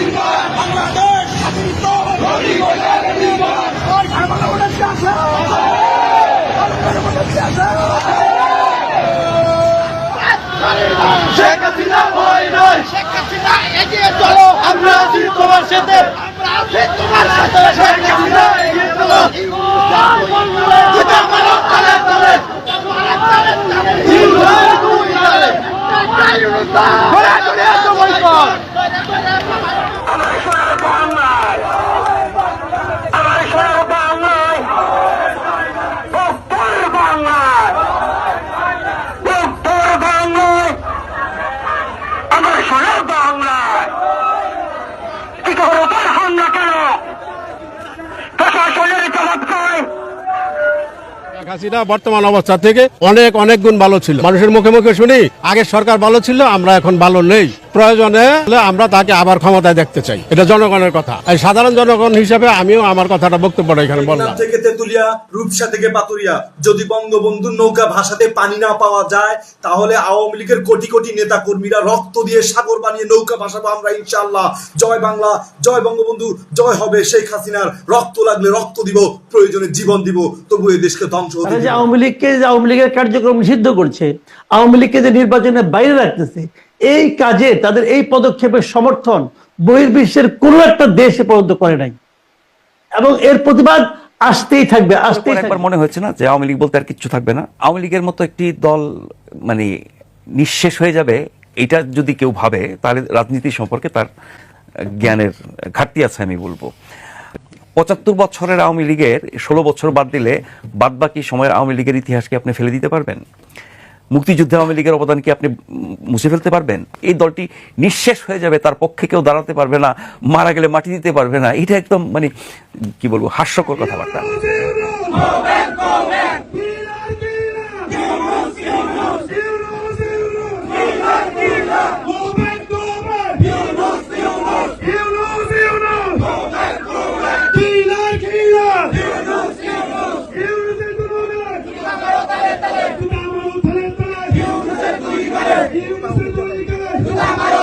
বাংলাদেশ শেখ হাসিনা ভয় নয় শেখ হাসিনা এগিয়ে চলো আমরা আছি তোমার সাথে আমরা আছি তোমার সাথে শেখ হাসিনা এগিয়ে চলো জুতা মারো তালে তালে ইউনিয়ন হাসিনা বর্তমান অবস্থা থেকে অনেক অনেক গুণ ভালো ছিল। মানুষের মুখে মুখে শুনি আগের সরকার ভালো ছিল, আমরা এখন ভালো নেই। প্রয়োজনে হলে আমরা তাকে আবার ক্ষমতায় দেখতে চাই। এটা জনগণের কথা। এই সাধারণ জনগণ হিসেবে আমিও আমার কথাটা বক্তব্যটা এখানে বললাম। থেকে তেতুলিয়া রূপসা থেকে পাতুরিয়া যদি বঙ্গবন্ধুর নৌকা ভাষাতে পানি না পাওয়া যায় তাহলে আওয়ামী লীগের কোটি কোটি নেতা কর্মীরা রক্ত দিয়ে সাগর বানিয়ে নৌকা ভাসাবো আমরা ইনশাআল্লাহ। জয় বাংলা জয় বঙ্গবন্ধু জয় হবে শেখ হাসিনার। রক্ত লাগলে রক্ত দিব প্রয়োজনে জীবন দিব তবু এই দেশকে ধ্বংস আওয়ামী লীগকে যে আওয়ামী লীগের কার্যক্রম নিষিদ্ধ করছে আওয়ামী লীগকে যে নির্বাচনের বাইরে রাখতেছে এই কাজে তাদের এই পদক্ষেপের সমর্থন বহির্বিশ্বের কোন একটা দেশ এ পর্যন্ত করে নাই। এবং এর প্রতিবাদ আসতেই থাকবে আসতেই একবার মনে হয়েছে না যে আওয়ামী লীগ বলতে আর কিচ্ছু থাকবে না? আওয়ামী লীগের মতো একটি দল মানে নিঃশেষ হয়ে যাবে এটা যদি কেউ ভাবে তাহলে রাজনীতি সম্পর্কে তার জ্ঞানের ঘাটতি আছে আমি বলব। পঁচাত্তর বছরের আওয়ামী লীগের ষোলো বছর বাদ দিলে বাদ বাকি সময়ের আওয়ামী লীগের ইতিহাসকে আপনি ফেলে দিতে পারবেন? মুক্তিযুদ্ধে আওয়ামী লীগের অবদান কি আপনি মুছে ফেলতে পারবেন? এই দলটি নিঃশেষ হয়ে যাবে, তার পক্ষে কেউ দাঁড়াতে পারবে না, মারা গেলে মাটি দিতে পারবে না। এটা একদম মানে কি বলব, হাস্যকর কথাবার্তা। Tudo amarelo!